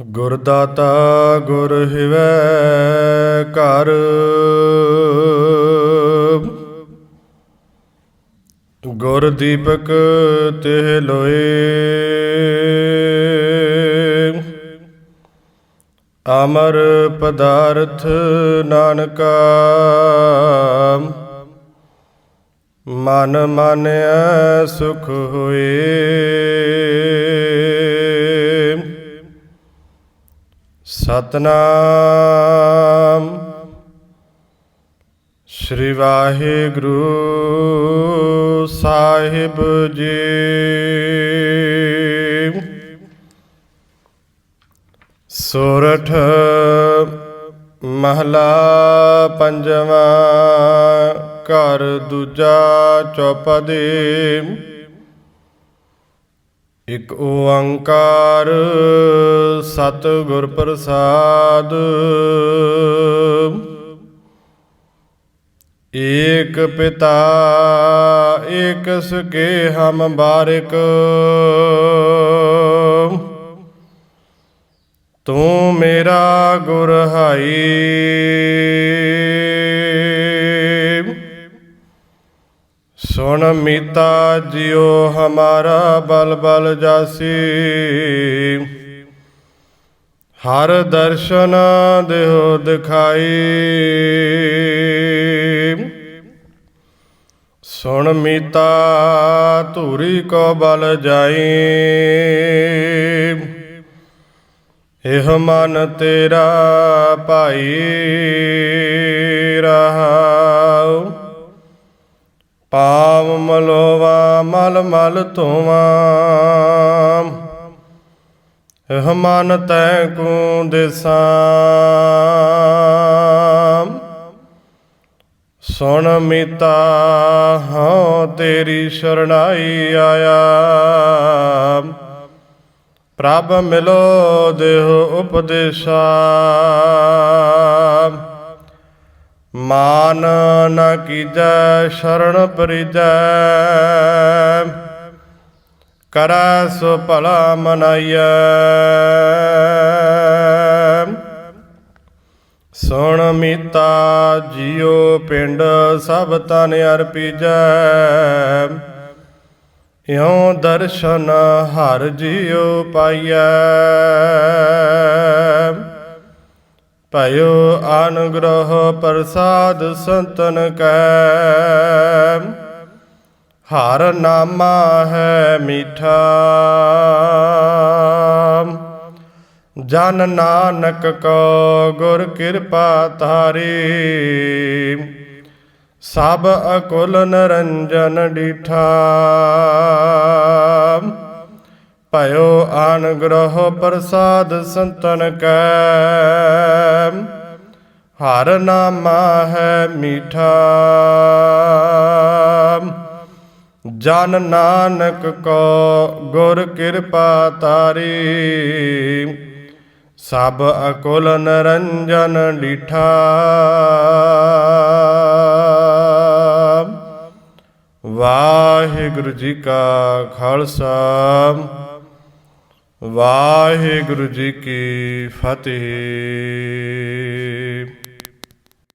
ਗੁਰ ਦਾਤਾ ਗੁਰ ਹਿਵੈ ਕਰ ਗੁਰ ਦੀਪਕ ਤਿਹ ਲੋਏ। ਅਮਰ ਪਦਾਰਥ ਨਾਨਕਾ। ਮਨ ਮਾਨਿਆ ਸੁਖ ਹੋਏ। ਸਤਨਾਮ। ਸ੍ਰੀ ਵਾਹਿਗੁਰੂ ਸਾਹਿਬ ਜੀ। ਸੋਰਠ ਮਹਲਾ ਪੰਜਵਾਂ ਘਰ ਦੂਜਾ ਚੌਪਦੇ। ਇਕ ਓੰਕਾਰ ਸਤਿਗੁਰ ਪ੍ਰਸਾਦ। ਏਕ ਪਿਤਾ ਏਕ ਸੁਕੇ ਹਮ ਬਾਰਿਕ। ਤੂੰ ਮੇਰਾ ਗੁਰ ਹਾਈ। ਸੁਣ ਮੀਤਾ ਜਿਉ ਹਮਾਰਾ ਬਲ ਬਲ ਜਾਸੀ। ਹਰ ਦਰਸ਼ਨ ਦੇਹੁ ਦਿਖਾਈ। ਸੁਣ ਮੀਤਾ ਧੂਰੀ ਕੋ ਬਲ ਜਾਈ। ਇਹ ਮਨ ਤੇਰਾ ਭਾਈ। ਪਾਵ ਮਲੋਵਾ, ਮਲ ਮਲ ਧੋਵਾ। ਇਹ ਮਨ ਤੈ ਕੂ ਦਿਸਾ ਸੁਣ ਮਿਤਾ ਹਾਂ ਤੇਰੀ ਸ਼ਰਣਾਈ ਆਇਆ। ਪ੍ਰਭ ਮਿਲੋ ਦੇਹ ਉਪਦੇਸ਼ਾ। ਮਾਨ ਨ ਕੀਜੈ, ਸ਼ਰਨ ਪਰਿਜੈ। ਕਰੈ ਸੋ ਭਲਾ ਮਨਾਈਐ। ਸੁਣ ਮੀਤਾ, ਜਿਉ ਪਿੰਡ ਸਭ ਤਨ ਅਰਪੀਜੈ। ਇਉ ਦਰਸ਼ਨ ਹਰ ਜਿਉ ਪਾਈਐ। ਭਇਓ ਅਨੁਗ੍ਰਹ ਪ੍ਰਸਾਦ ਸੰਤਨ ਕੈ ਹਰ ਨਾਮਾ ਹੈ ਮੀਠਾ। ਜਨ ਨਾਨਕ ਕੋ ਗੁਰ ਕਿਰਪਾ ਧਾਰੀ, ਸਭ ਅਕੁਲ ਨਰੰਜਨ ਡੀਠਾ। ਭਇਓ ਅਨੁਗ੍ਰਹ ਪ੍ਰਸਾਦ ਸੰਤਨ ਕੈ ਹਰ ਨਾਮਾ ਹੈ ਮੀਠਾ। ਜਨ ਨਾਨਕ ਕੋ ਗੁਰ ਕਿਰਪਾ ਤਾਰੀ, ਸਭ ਅਕੁਲ ਨਰੰਜਨ ਡੀਠਾ। ਵਾਹਿਗੁਰੂ ਜੀ ਕਾ ਖਾਲਸਾ। ਵਾਹਿਗੁਰੂ ਜੀ ਕੀ ਫਤਿਹ।